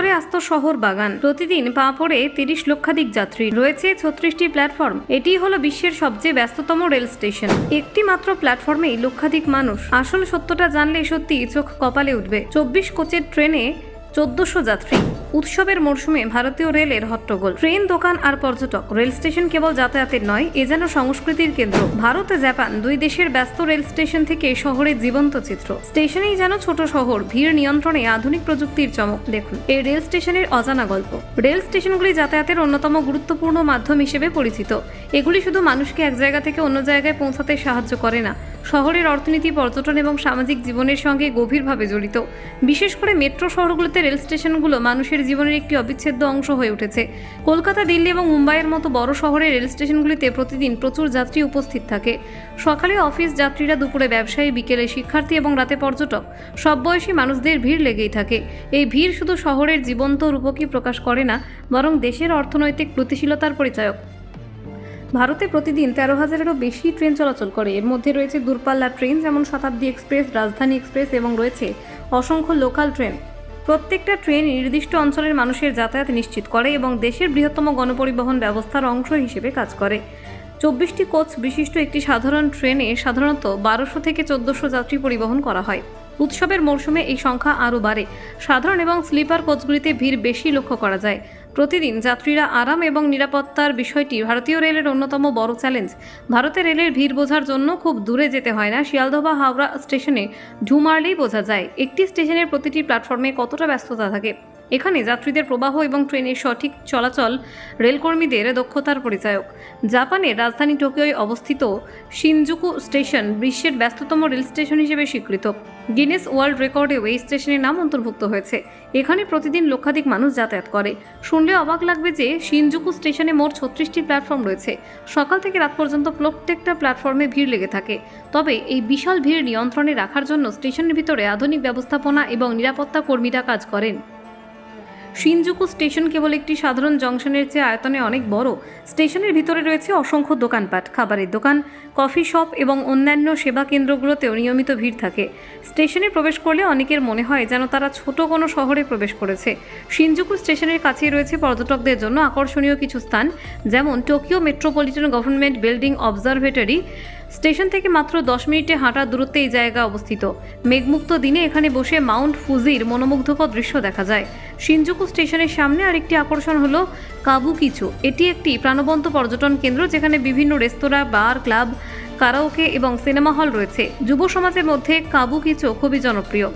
ভেতরে আস্ত শহর বাগান। প্রতিদিন পা পড়ে তিরিশ লক্ষাধিক যাত্রী। রয়েছে ছত্রিশটি প্ল্যাটফর্ম। এটি হলো বিশ্বের সবচেয়ে ব্যস্ততম রেল স্টেশন। একটি মাত্র প্ল্যাটফর্মেই লক্ষাধিক মানুষ। আসল সত্যটা জানলে সত্যি চোখ কপালে উঠবে। চব্বিশ কোচের ট্রেনে চোদ্দশো যাত্রী। উৎসবের মরশুমে ভারতীয় রেলের হট্টগোল। ট্রেন, দোকান আর পর্যটক। রেল স্টেশন কেবল যাতায়াতের নয়, এ যেন সংস্কৃতির কেন্দ্র। ভারত জাপান দুই দেশের ব্যস্ত রেল স্টেশন থেকে শহরের জীবন্ত চিত্র। স্টেশনেই যেন ছোট শহর, ভিড় নিয়ন্ত্রণে আধুনিক প্রযুক্তির চমক। দেখুন এই রেল স্টেশনের অজানা গল্প। রেল স্টেশনগুলি যাতায়াতের অন্যতম গুরুত্বপূর্ণ মাধ্যম হিসেবে পরিচিত। এগুলি শুধু মানুষকে এক জায়গা থেকে অন্য জায়গায় পৌঁছাতে সাহায্য করে না। শহরের অর্থনীতি, পর্যটন এবং সামাজিক জীবনের সঙ্গে গভীরভাবে জড়িত। বিশেষ করে মেট্রো শহরগুলোতে রেল স্টেশনগুলো মানুষের জীবনের একটি অবিচ্ছেদ্য অংশ হয়ে উঠেছে। কলকাতা, দিল্লি এবং মুম্বাইয়ের মতো বড় শহরের রেল স্টেশনগুলিতে প্রতিদিন প্রচুর যাত্রী উপস্থিত থাকে। সকালে অফিস যাত্রীরা দুপুরে ব্যবসায়ী, বিকেলে শিক্ষার্থী এবং রাতে পর্যটক। সব বয়সী মানুষদের ভিড় লেগেই থাকে। এই ভিড় শুধু শহরের জীবন্ত রূপকই প্রকাশ করে না, বরং দেশের অর্থনৈতিক গতিশীলতার পরিচায়ক। ভারতে প্রতিদিন তেরো হাজারেরও বেশি ট্রেন চলাচল করে। এর মধ্যে রয়েছে দূরপাল্লার ট্রেন, যেমন শতাব্দী এক্সপ্রেস, রাজধানী এক্সপ্রেস এবং রয়েছে অসংখ্য লোকাল ট্রেন। প্রত্যেকটা ট্রেন নির্দিষ্ট অঞ্চলের মানুষের যাতায়াত নিশ্চিত করে এবং দেশের বৃহত্তম গণপরিবহন ব্যবস্থার অংশ হিসেবে কাজ করে। চব্বিশটি কোচ বিশিষ্ট একটি সাধারণ ট্রেনে সাধারণত বারোশো থেকে চোদ্দোশো যাত্রী পরিবহন করা হয়। উৎসবের মরশুমে এই সংখ্যা আরও বাড়ে। সাধারণ এবং স্লিপার কোচগুলিতে ভিড় বেশি লক্ষ্য করা যায়। প্রতিদিন যাত্রীরা আরাম এবং নিরাপত্তার বিষয়টি ভারতীয় রেলের অন্যতম বড় চ্যালেঞ্জ। ভারতের রেলের ভিড় বোঝার জন্য খুব দূরে যেতে হয় না, শিয়ালদহ হাওড়া স্টেশনে ঢুমারলেই বোঝা যায়। একটি স্টেশনের প্রতিটি প্ল্যাটফর্মে কতটা ব্যস্ততা থাকে। এখানে যাত্রীদের প্রবাহ এবং ট্রেনের সঠিক চলাচল রেলকর্মীদের দক্ষতার পরিচায়ক। জাপানের রাজধানী টোকিওয় অবস্থিত শিনজুকু স্টেশন বিশ্বের ব্যস্ততম রেল স্টেশন হিসেবে স্বীকৃত। গিনেস ওয়ার্ল্ড রেকর্ডেও এই স্টেশনের নাম অন্তর্ভুক্ত হয়েছে। এখানে প্রতিদিন লক্ষাধিক মানুষ যাতায়াত করে। শুনলে অবাক লাগবে যে শিনজুকু স্টেশনে মোট ছত্রিশটি প্ল্যাটফর্ম রয়েছে। সকাল থেকে রাত পর্যন্ত প্রত্যেকটা প্ল্যাটফর্মে ভিড় লেগে থাকে। তবে এই বিশাল ভিড় নিয়ন্ত্রণে রাখার জন্য স্টেশনের ভিতরে আধুনিক ব্যবস্থাপনা এবং নিরাপত্তা কর্মীরা কাজ করেন। শিনজুকু স্টেশন কেবল একটি সাধারণ জংশনের চেয়ে আয়তনে অনেক বড়। স্টেশনের ভিতরে রয়েছে অসংখ্য দোকানপাট, খাবারের দোকান, কফি শপ এবং অন্যান্য সেবা কেন্দ্রগুলোতেও নিয়মিত ভিড় থাকে। স্টেশনে প্রবেশ করলে অনেকের মনে হয় যেন তারা ছোট কোনো শহরে প্রবেশ করেছে। শিনজুকু স্টেশনের কাছেই রয়েছে পর্যটকদের জন্য আকর্ষণীয় কিছু স্থান, যেমন Tokyo metropolitan government building observatory station থেকে মাত্র দশ মিনিটে হাঁটার দূরত্বে এই জায়গা অবস্থিত। মেঘমুক্ত দিনে এখানে বসে মাউন্ট ফুজির মনোমুগ্ধকর দৃশ্য দেখা যায়। শিনজুকু স্টেশনের সামনে আরেকটি আকর্ষণ হল কাবুকিচু এটি একটি প্রাণবন্ত পর্যটন কেন্দ্র যেখানে বিভিন্ন রেস্তোরাঁ, বার, ক্লাব, কারাওকে এবং সিনেমা হল রয়েছে। যুব সমাজের মধ্যে কাবুকিচো খুবই জনপ্রিয়।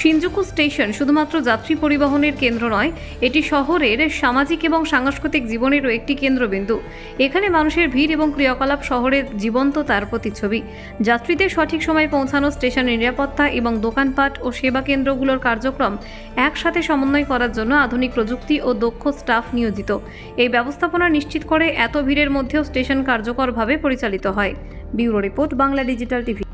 শিনজুকু স্টেশন শুধুমাত্র যাত্রী পরিবহনের কেন্দ্র নয়, এটি শহরের সামাজিক এবং সাংস্কৃতিক জীবনেরও একটি কেন্দ্রবিন্দু। এখানে মানুষের ভিড় এবং ক্রিয়াকলাপ শহরের জীবন্ত তার প্রতিচ্ছবি। যাত্রীদের সঠিক সময়ে পৌঁছানো স্টেশনের নিরাপত্তা এবং দোকানপাট ও সেবা কেন্দ্রগুলোর কার্যক্রম একসাথে সমন্বয় করার জন্য আধুনিক প্রযুক্তি ও দক্ষ স্টাফ নিয়োজিত। এই ব্যবস্থাপনা নিশ্চিত করে এত ভিড়ের মধ্যেও স্টেশন কার্যকরভাবে পরিচালিত হয়। Bureau report, Bangla digital TV.